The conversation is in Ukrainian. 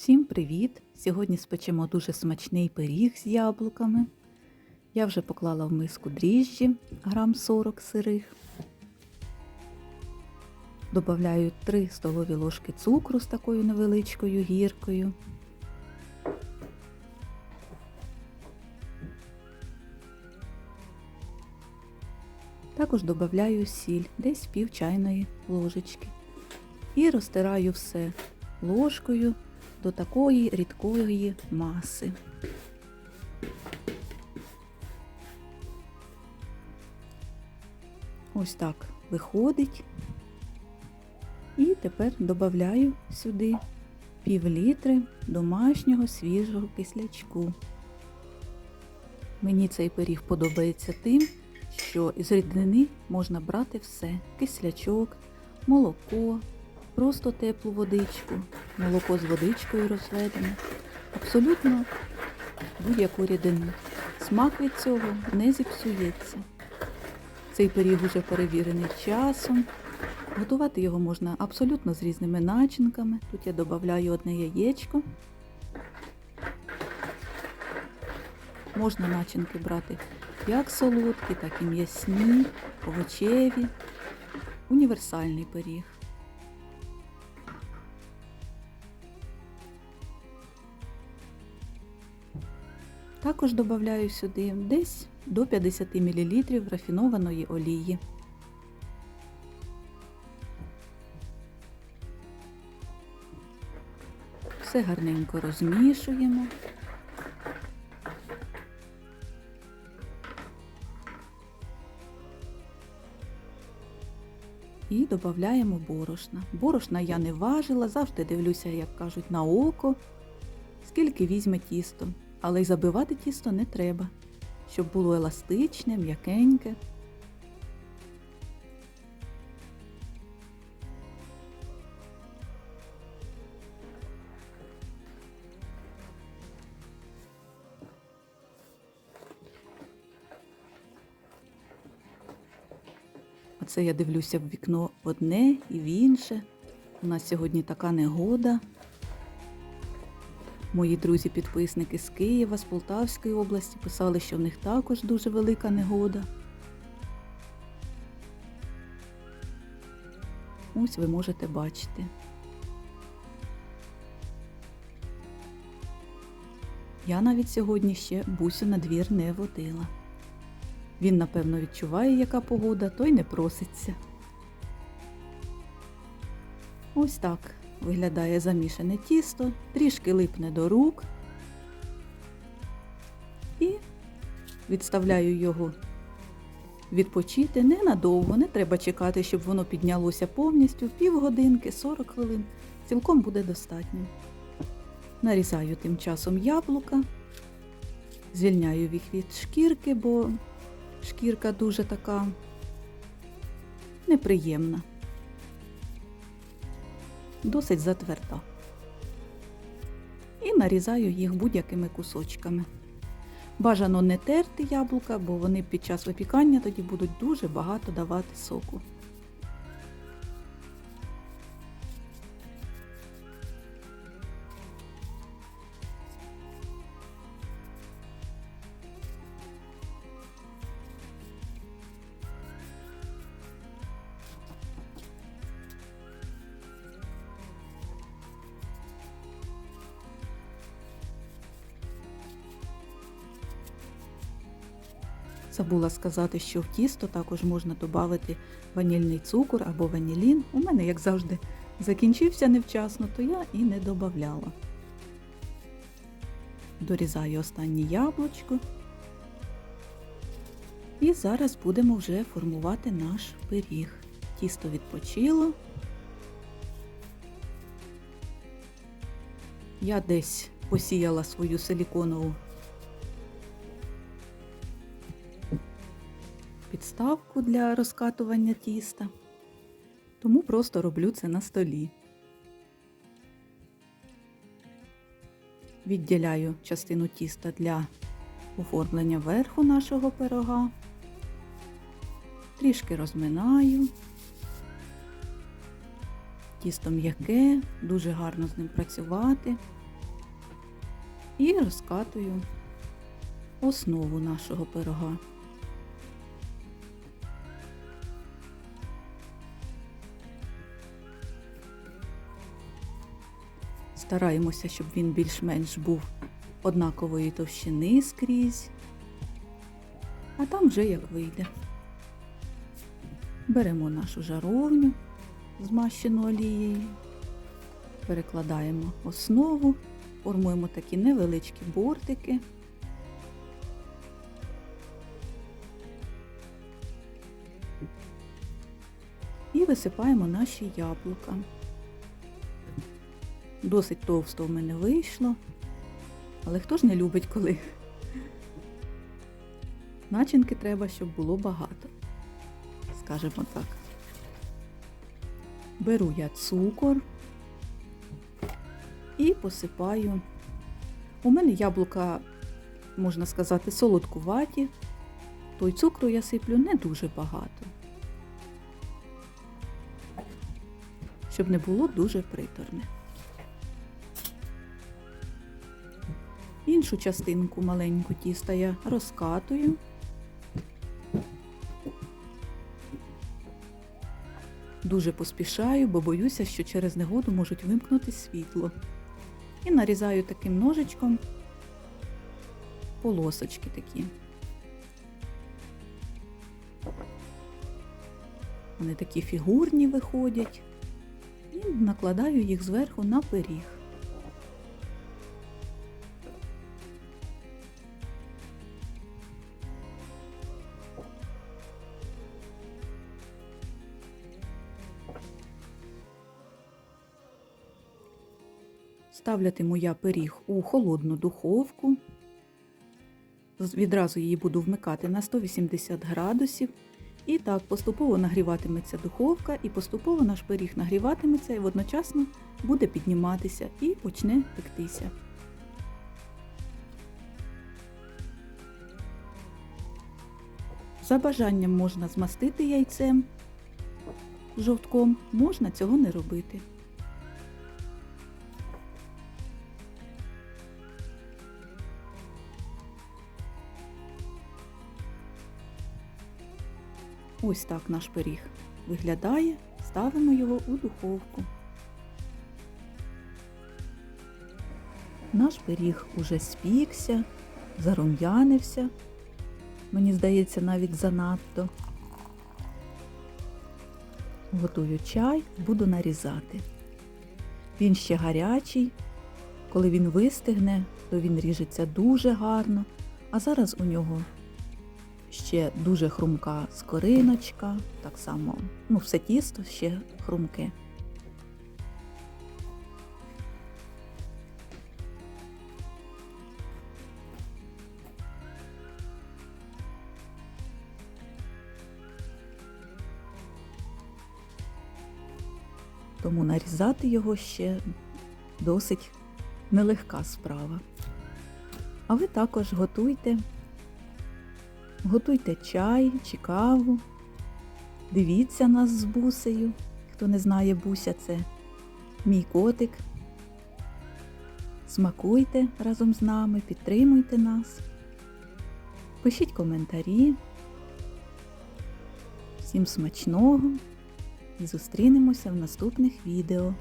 Всім привіт! Сьогодні спечемо дуже смачний пиріг з яблуками. Я вже поклала в миску дріжджі грам 40 сирих. Добавляю 3 столові ложки цукру з такою невеличкою гіркою. Також додаю сіль, десь пів чайної ложечки. І розтираю все ложкою до такої рідкої маси. Ось так виходить. І тепер додаю сюди пів літри домашнього свіжого кислячку. Мені цей пиріг подобається тим, що з рідини можна брати все: кислячок, молоко, просто теплу водичку, молоко з водичкою розведене, абсолютно будь-яку рідину. Смак від цього не зіпсується. Цей пиріг уже перевірений часом. Готувати його можна абсолютно з різними начинками. Тут я додаю одне яєчко. Можна начинки брати як солодкі, так і м'ясні, овочеві. Універсальний пиріг. Також додаю сюди десь до 50 мл рафінованої олії. Все гарненько розмішуємо. І додаємо борошна. Борошна я не важила, завжди дивлюся, як кажуть, на око, скільки візьме тісто. Але й забивати тісто не треба, щоб було еластичне, м'якеньке. Оце я дивлюся в вікно одне і в інше. У нас сьогодні така негода. Мої друзі-підписники з Києва, з Полтавської області писали, що в них також дуже велика негода. Ось ви можете бачити. Я навіть сьогодні ще бусю на двір не водила. Він, напевно, відчуває, яка погода, то й не проситься. Ось так виглядає замішане тісто, трішки липне до рук. І відставляю його відпочити ненадовго, не треба чекати, щоб воно піднялося повністю, півгодинки, 40 хвилин. Цілком буде достатньо. Нарізаю тим часом яблука, звільняю їх від шкірки, бо шкірка дуже така неприємна досить затверда. І нарізаю їх будь-якими кусочками. Бажано не терти яблука, бо вони під час випікання тоді будуть дуже багато давати соку. Забула сказати, що в тісто також можна додати ванільний цукор або ванілін. У мене, як завжди, закінчився невчасно, то я і не додавала. Дорізаю останнє яблучко. І зараз будемо вже формувати наш пиріг. Тісто відпочило. Я десь посіяла свою силіконову підставку для розкатування тіста, тому просто роблю це на столі. Відділяю частину тіста для оформлення верху нашого пирога, трішки розминаю. Тісто м'яке, дуже гарно з ним працювати. і розкатую основу нашого пирога. Стараємося, щоб він більш-менш був однакової товщини скрізь, а там вже як вийде. Беремо нашу жаровню, змащену олією, перекладаємо основу, формуємо такі невеличкі бортики. І висипаємо наші яблука. Досить товсто в мене вийшло, але хто ж не любить, коли начинки треба, щоб було багато, скажімо так. Беру я цукор і посипаю. У мене яблука, можна сказати, солодкуваті, то й цукру я сиплю не дуже багато, щоб не було дуже приторне. Іншу частинку маленьку тіста я розкатую. Дуже поспішаю, бо боюся, що через негоду можуть вимкнути світло. І нарізаю таким ножичком полосочки такі. Вони такі фігурні виходять. І накладаю їх зверху на пиріг. Ставлятиму я пиріг у холодну духовку. Відразу її буду вмикати на 180 градусів. І так поступово нагріватиметься духовка, і поступово наш пиріг нагріватиметься і водночасно буде підніматися і почне пектися. За бажанням можна змастити яйцем жовтком, можна цього не робити. Ось так наш пиріг виглядає. Ставимо його у духовку. Наш пиріг уже спікся, зарум'янився. Мені здається, навіть занадто. Готую чай, буду нарізати. Він ще гарячий. Коли він вистигне, то він ріжеться дуже гарно, а зараз у нього ще дуже хрумка скориночка, так само, ну, все тісто ще хрумке. Тому нарізати його ще досить нелегка справа. А ви також готуйте. Готуйте чай чи каву. Дивіться нас з бусею. Хто не знає буся, це мій котик. Смакуйте разом з нами, підтримуйте нас. Пишіть коментарі. Всім смачного і зустрінемося в наступних відео.